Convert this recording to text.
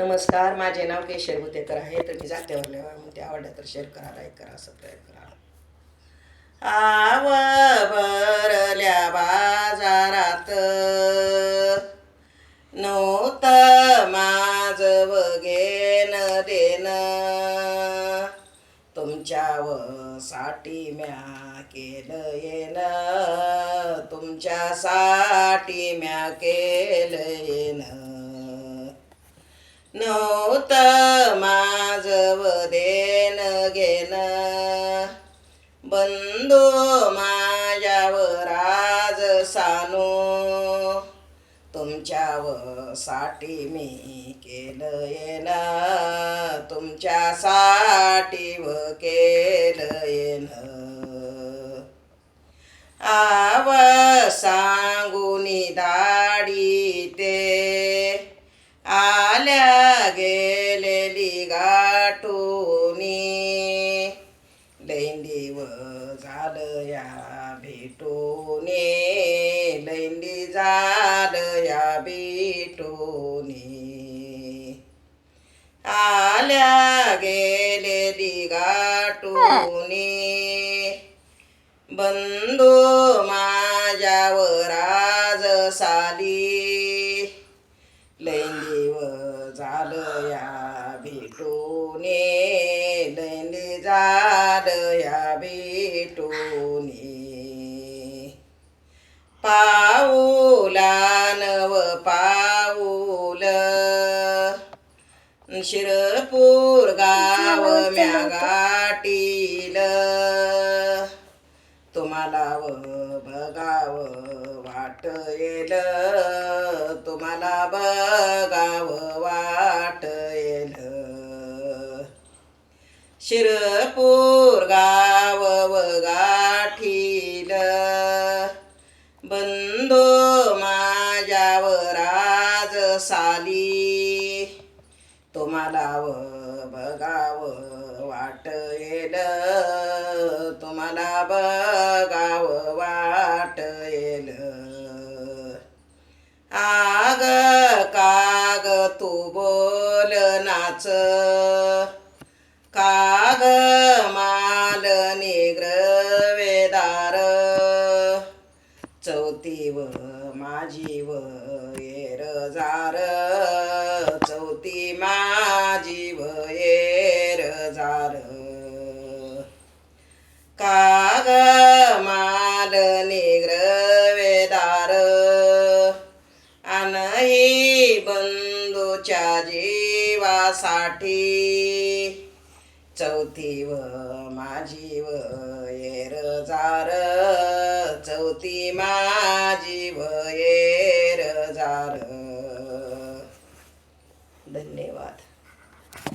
नमस्कार माझे नाव केशर भुतेकर आहे. तर मी जात्यावर मग ते आवडलं तर शेअर करा लाईक करा सबस्क्राईब करा. आव भरल्या बाजारात नव्हतं माझ वगेन देन तुमच्यावर साठी म्या केलं येन तुमच्यासाठी म्या केलं येन नव्हतं माझ देन घेन बंधू माझ्यावर आज सानू. तुमच्यावर साठी मी केलं येन तुमच्यासाठी व केलं येन आव सांगून दाडी ते आल्या गेलेली गाठूनी लैंदीव झालं या भेटूने. लैंदी झालं या भेटूने. आल्या गेलेली गाठूने. बंधू माझ्यावर आज साली. लैंदीव या या पाऊला. नव पाऊल शिरपूर गाव म्या गाटील तुम्हाला व बघाव वाट येलं शिरपूर गाव व गाठील बंधू माझ्यावर आज साली. तुम्हाला व बघाव वाट येल. तुम्हाला बघाव वाट येल. आग काग तू बोल नाच. मालनी माल निग्रवेदार चौथी व माझी व येर जार. चौथी माझी व येर जार. काग मालनी ग्रवेदार अनही बंधूच्या जीवासाठी चौथी व माझी व येर जार. चौथी माझी व येर जार.